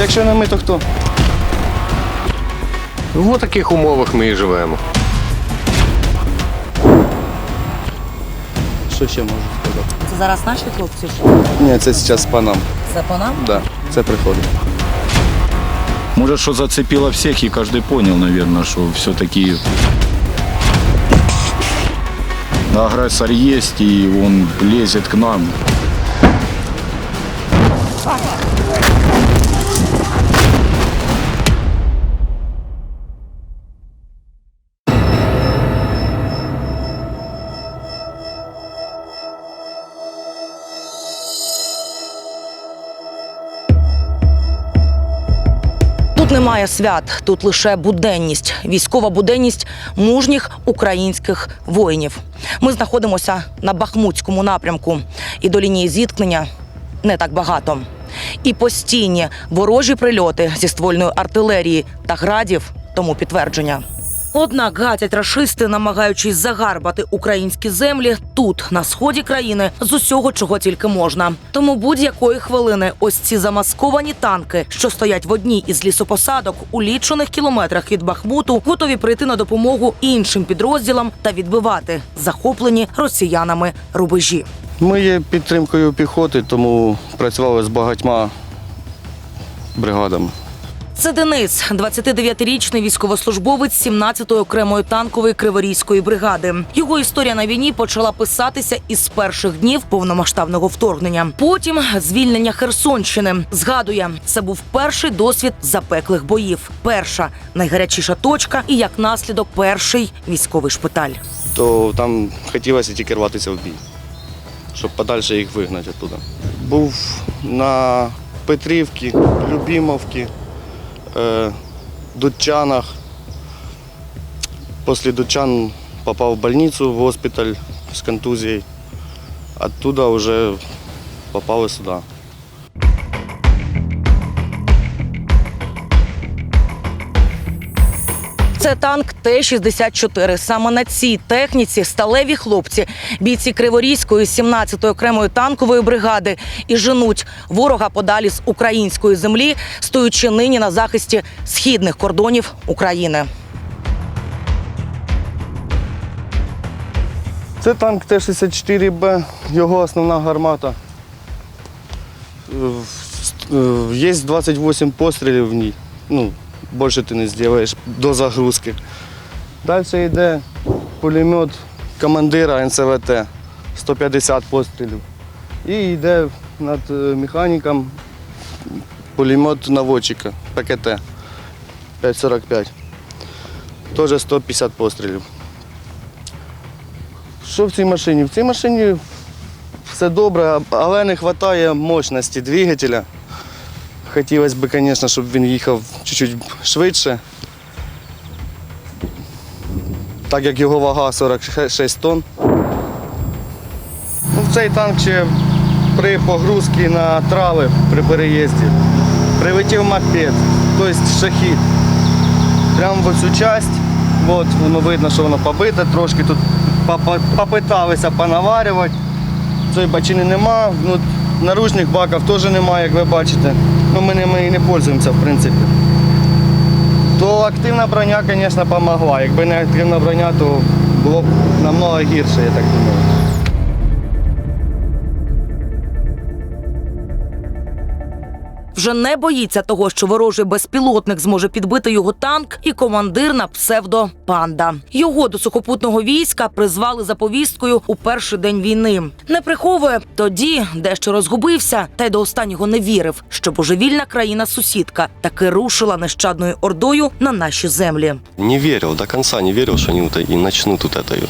Якщо не ми, то хто? В таких умовах ми і живемо. Що ще можу сказати? Це зараз наші хлопці Ні, це зараз по нам. за по нам? Да, це приходить. Может, что зацепило всех, и каждый понял, наверное, что все-таки агрессор есть, и он лезет к нам. Тут немає свят, тут лише буденність, військова буденність мужніх українських воїнів. Ми знаходимося на Бахмутському напрямку, і до лінії зіткнення не так багато. І постійні ворожі прильоти зі ствольної артилерії та градів тому підтвердження. Однак гатять рашисти, намагаючись загарбати українські землі тут, на сході країни, з усього, чого тільки можна. Тому будь-якої хвилини ось ці замасковані танки, що стоять в одній із лісопосадок у лічених кілометрах від Бахмуту, готові прийти на допомогу іншим підрозділам та відбивати захоплені росіянами рубежі. Ми є підтримкою піхоти, тому працювали з багатьма бригадами. Це Денис, 29-річний військовослужбовець 17-ї окремої танкової криворізької бригади. Його історія на війні почала писатися із перших днів повномасштабного вторгнення. Потім звільнення Херсонщини. Згадує, це був перший досвід запеклих боїв. Перша найгарячіша точка, і як наслідок, перший військовий шпиталь. То там хотілося тільки рватися в бій, щоб подальше їх вигнати оттуда. Був на Петрівці, Любімовці, Дудчанах. Після Дудчан попал в больницу, в госпіталь з контузією. Оттуда вже и сюди. Це танк Т-64. Саме на цій техніці сталеві хлопці, бійці Криворізької 17-ї окремої танкової бригади, і женуть ворога подалі з української землі, стоючи нині на захисті східних кордонів України. Це танк Т-64Б, його основна гармата. Е, е, Є 28 пострілів в ній. Ну, більше ти не зробиш до загрузки. Далі йде пулемет командира НЦВТ 150 пострілів. І йде над е, механіком пулемет наводчика ПКТ 545. Теж 150 пострілів. Що в цій машині? В цій машині все добре, але не вистачає мощності двигателя. Хотілося б, звісно, щоб він їхав чуть-чуть швидше. Так як його вага 46 тонн. Ну, цей танк ще при погрузці на трави при переїзді прилетів мопед, тобто шахід. Прямо в оцю часть, от, воно видно, що воно побите, трошки тут попиталися понаварювати. Цієї бачини нема, ну, наружних баків теж немає, як ви бачите. Ну, ми ними і не пользуємося, в принципі. То активна броня, звісно, допомогла. Якби не активна броня, то було б намного гірше, я так думаю. Вже не боїться того, що ворожий безпілотник зможе підбити його танк і командир на псевдо Панда. Його до сухопутного війська призвали за повісткою у перший день війни. Не приховує тоді, дещо розгубився, та й до останнього не вірив, що божевільна країна-сусідка таки рушила нещадною ордою на наші землі. Не верил, до конца не верил, що вони і почнуть тут это.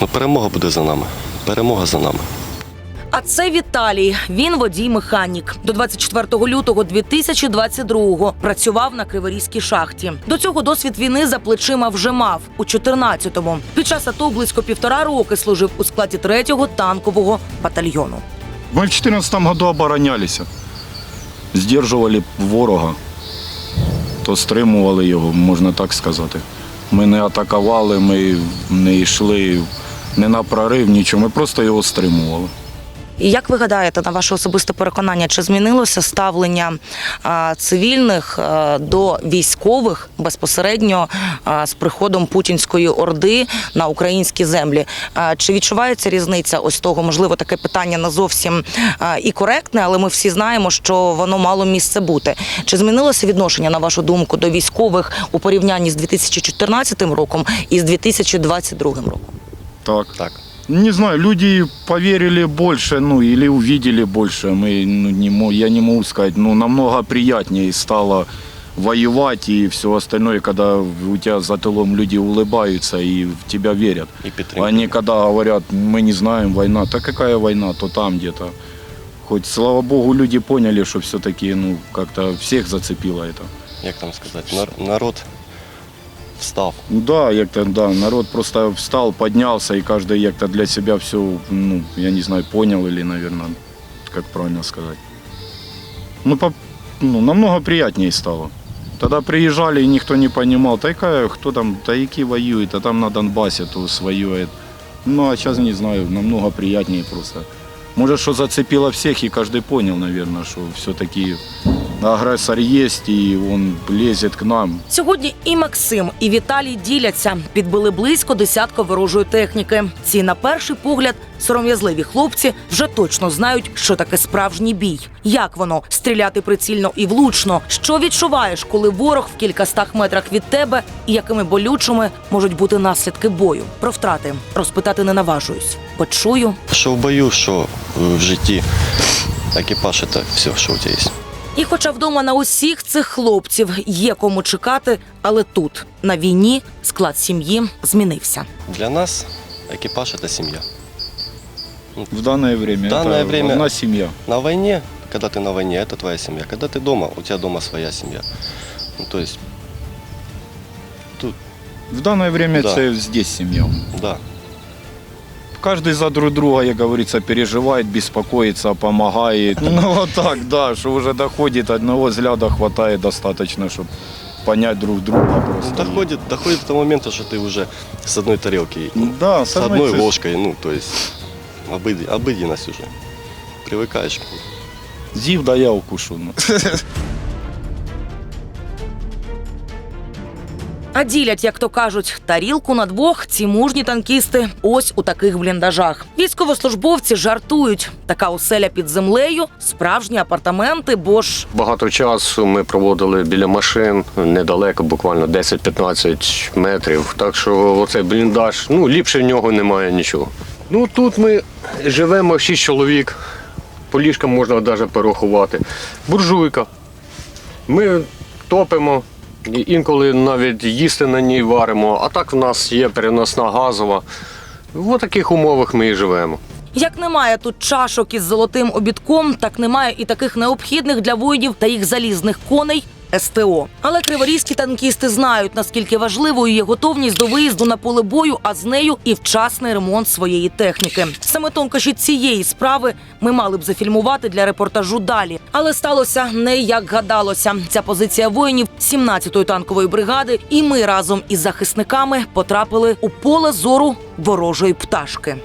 Ну, перемога буде за нами. Перемога за нами. А це Віталій. Він водій-механік. До 24 лютого 2022-го працював на Криворізькій шахті. До цього досвід війни за плечима вже мав у 14-му. Під час АТО близько півтора роки служив у складі 3-го танкового батальйону. Мы в 2014 году оборонялись. Здержували ворога, то стримували його, можна так сказати. Ми не атакували, ми не йшли не на прорив, нічого, ми просто його стримували. І як ви гадаєте, на ваше особисте переконання, чи змінилося ставлення цивільних до військових безпосередньо з приходом путінської орди на українські землі? Чи відчувається різниця ось того? Можливо, таке питання не зовсім і коректне, але ми всі знаємо, що воно мало місце бути. Чи змінилося відношення, на вашу думку, до військових у порівнянні з 2014 роком і з 2022 роком? Так. Так. Не знаю, люди поверили больше, ну, или увидели больше. Мы, ну, не, мо- я не могу сказать, ну, намного приятнее стало воевать и все остальное, когда у тебя за тылом люди улыбаются и в тебя верят. И підтримки. Они когда говорят, мы не знаем, война, так какая война, то там где-то. Хоть, слава богу, люди поняли, что все-таки, ну, как-то всех зацепило это. Як там сказати, нар- народ встав. Ну Да, як-то, да, народ просто встал, поднялся, и каждый як-то для себя все, ну, я не знаю, понял или, наверное, как правильно сказать. Ну, по, ну, намного приятнее стало. Тогда приезжали, и никто не понимал, та яка, кто там, тайки воюет, а там на Донбассе то воюет. Ну, а сейчас не знаю, намного приятнее просто. Может, что зацепило всех, и каждый понял, наверное, что все-таки агрессор есть, и он лезет к нам, Сьогодні і Максим, і Віталій діляться. Підбили близько десятка ворожої техніки. Ці, на перший погляд, сором'язливі хлопці вже точно знають, що таке справжній бій. Як воно стріляти прицільно і влучно? Що відчуваєш, коли ворог в кількастах метрах від тебе, і якими болючими можуть бути наслідки бою? Про втрати розпитати не наважуюсь, бо чую. Що в бою, що в житті. Екіпаж це все, що у тебе є. І хоча вдома на усіх цих хлопців є кому чекати, але тут на війні склад сім'ї змінився. Для нас екіпаж це сім'я. в данное время. В данное это время- одна семья. На войне, когда ты на войне, это твоя семья. Когда ты дома, у тебя дома своя семья. Ну, то есть, В данное время Да. это здесь семья. да, Каждый за друг друга, как говорится, переживает, беспокоится, помогает. Ну вот так, да, что уже доходит, одного взгляда хватает достаточно, чтобы понять друг друга Ну, просто. доходит, доходит до того момента, что ты уже с одной тарелки, Да, с одной ци- ложкой, ну, то есть, обыд- обыденность уже. Привыкаешь. Зив, да я укушу. ну. А ділять, як то кажуть, тарілку на двох ці мужні танкісти ось у таких бліндажах. Військовослужбовці жартують. Така оселя під землею, справжні апартаменти, бо ж Багато часу ми проводили біля машин, недалеко, буквально 10-15 метрів. Так що оцей бліндаж, ну ліпше в нього немає нічого. Ну тут ми живемо 6 чоловік. По ліжкам можна навіть порахувати. Буржуйка. Ми топимо, інколи навіть їсти на ній варимо, а так в нас є переносна газова. В таких умовах ми і живемо. як немає тут чашок із золотим обідком, так немає і таких необхідних для воїнів та їх залізних коней. СТО. Але криворізькі танкісти знають, наскільки важливою є готовність до виїзду на поле бою, а з нею і вчасний ремонт своєї техніки. Саме тонкощі цієї справи ми мали б зафільмувати для репортажу далі. Але сталося не як гадалося. Ця позиція воїнів 17-ї танкової бригади, і ми разом із захисниками потрапили у поле зору ворожої пташки.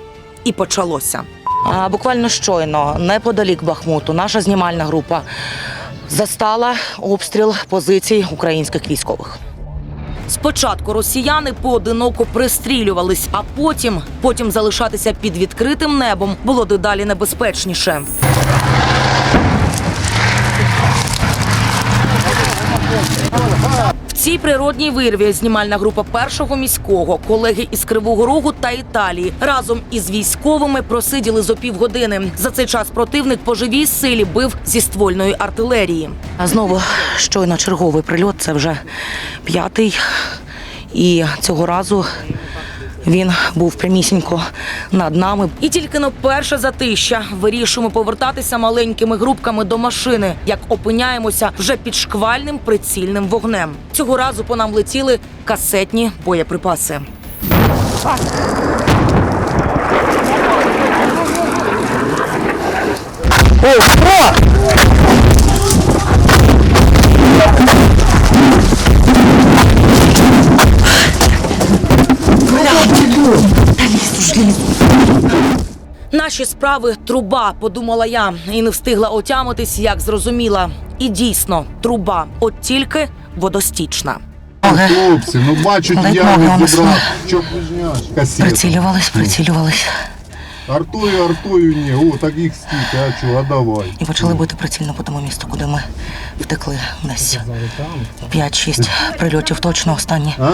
І почалося. А, буквально щойно, неподалік Бахмуту, наша знімальна група застала обстріл позицій українських військових. Спочатку росіяни поодиноко пристрілювались, а потім, потім залишатися під відкритим небом було дедалі небезпечніше. Цій природній вирві знімальна група першого міського, колеги із Кривого Рогу та Італії разом із військовими просиділи зо півгодини. За цей час противник по живій силі бив зі ствольної артилерії. А знову щойно черговий прильот. Це вже п'ятий. І цього разу він був прямісінько над нами. І тільки на перше затища вирішуємо повертатися маленькими групками до машини, як опиняємося вже під шквальним прицільним вогнем. Цього разу по нам летіли касетні боєприпаси. Наші справи труба, подумала я, і не встигла отямитись, як зрозуміла. І дійсно, труба, от тільки водостічна. Хлопці, ну Ледь ноги ями зібрав. Що. Прицілювались, прицілювались. Артою, артою ні. О, так їх стільки, а чого, а давай. І почали бити прицільно по тому місту, куди ми втекли десь. 5-6 прильотів точно останні. А?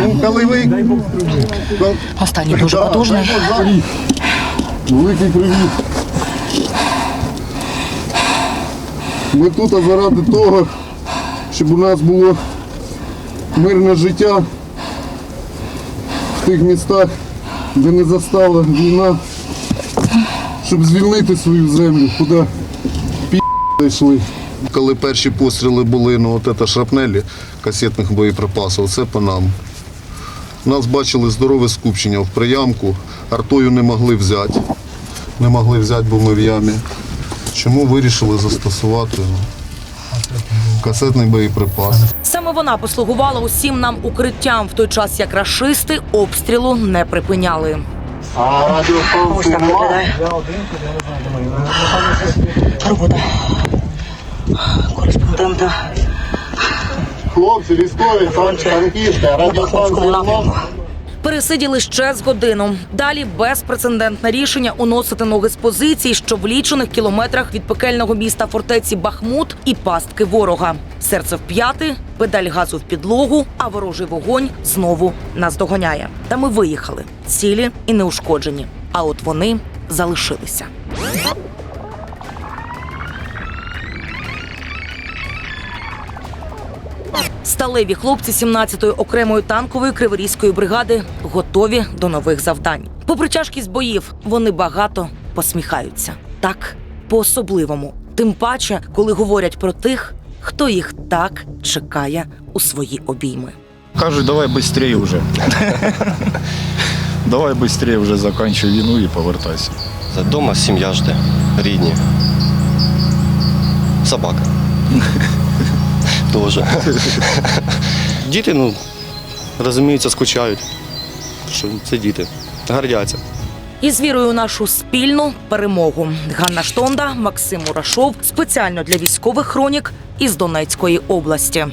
Ну, коли ви... Останній дуже потужний. Великий привіт. Ми тут заради того, щоб у нас було мирне життя в тих містах, де не застала війна, щоб звільнити свою землю, куди пі йшли. Коли перші постріли були, ну от це шрапнелі касетних боєприпасів, це по нам. Нас бачили здорове скупчення в приямку, артою не могли взяти. Не могли взяти, бо ми в ямі. Чому вирішили застосувати ну, касетний боєприпас? Саме вона послугувала усім нам укриттям в той час, як рашисти обстрілу не припиняли. А радіостанції немає? Робота кореспондента Хлопці, військові, тан- танкісти, радіостанції немає? Пересиділи ще з годину. Далі безпрецедентне рішення уносити ноги з позицій, що в лічених кілометрах від пекельного міста фортеці Бахмут і пастки ворога. Серце в п'яти, педаль газу в підлогу, а ворожий вогонь знову нас доганяє. Та ми виїхали цілі і неушкоджені. А от вони залишилися. Сталеві хлопці 17-ї окремої танкової криворізької бригади готові до нових завдань. Попри тяжкість боїв, вони багато посміхаються. Так, по-особливому. Тим паче, коли говорять про тих, хто їх так чекає у свої обійми. Кажуть, давай швидше вже. давай швидше вже закінчуй війну і повертайся. За дома сім'я жде, рідні. Собака. Тоже. Діти, ну, розуміються, скучають. Що це діти. Гордяться. І з вірою у нашу спільну перемогу. Ганна Штонда, Максим Урашов спеціально для військових хронік із Донецької області.